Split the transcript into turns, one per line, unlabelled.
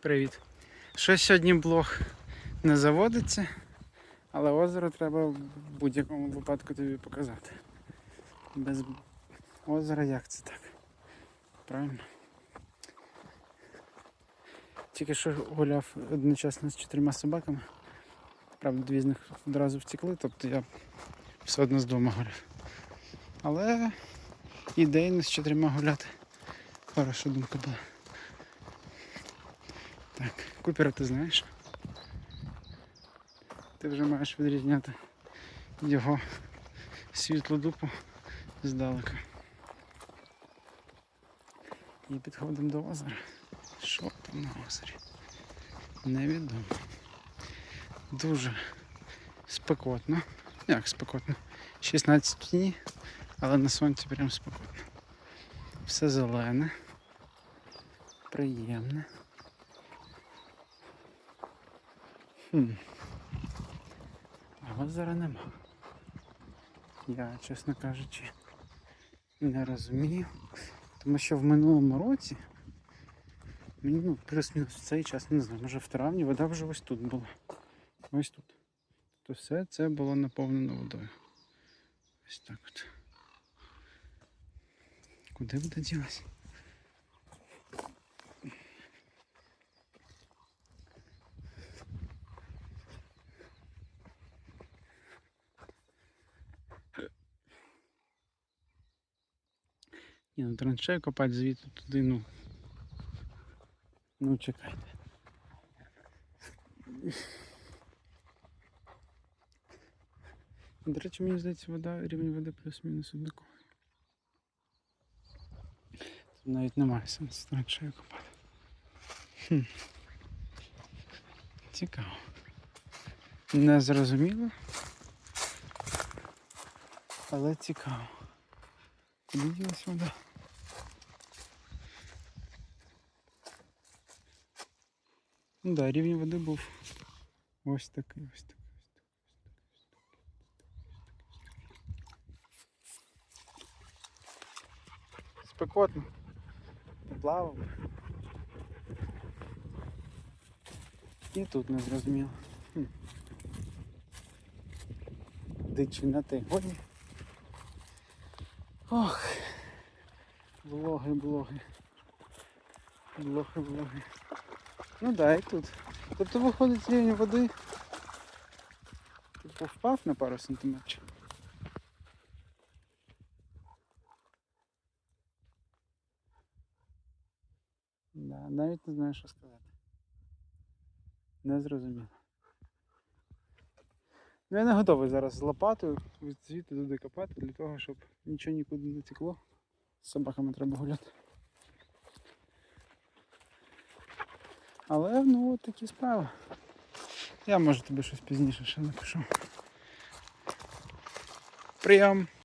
Привіт. Щось сьогодні блог не заводиться, але озеро треба в будь-якому випадку тобі показати. Без озера як це так? Правильно? Тільки що гуляв одночасно з чотирма собаками. Правда, дві з них одразу втекли, тобто я все одно з двома гуляв. Але ідейно з чотирма гуляти. Хороша думка була. Так, Купера ти знаєш? Ти вже маєш відрізняти його світлу дупу здалека. І підходимо до озера. Що там на озері? Невідомо. Дуже спекотно. Як спекотно? 16 днів, але на сонці прям спекотно. Все зелене, приємне. Хм. А озера нема. Я, чесно кажучи, не розумію. Тому що в минулому році, ну, плюс-мінус в цей час, не знаю, може в травні вода вже ось тут була. Ось тут. То все це було наповнено водою. Ось так от. Куди вода ділась? Ні, ну траншею копати звідти туди, ну. Ну чекайте. До речі, мені здається, вода, рівень води плюс-мінус однаковий. Тут навіть немає сенсу траншею копати. Хм. Цікаво. Не зрозуміло. Але цікаво. Куди ділась вода? Ну да, рівень води був ось такий, ось такий. Спекотно. Плавав. І тут не зрозуміло. Дичина ти годі. Ох. Блоги, блоги. Блоги, блоги. Ну да, і тут. Тобто виходить рівень води. Типу впав на пару сантиметрів. Да, навіть не знаю, що сказати. Не зрозуміло. Ну я не готовий зараз з лопатою звідти туди копати для того, щоб нічого нікуди не текло. З собаками треба гуляти. Але ну от такі справи. Я може тобі щось пізніше ще напишу. Прийом!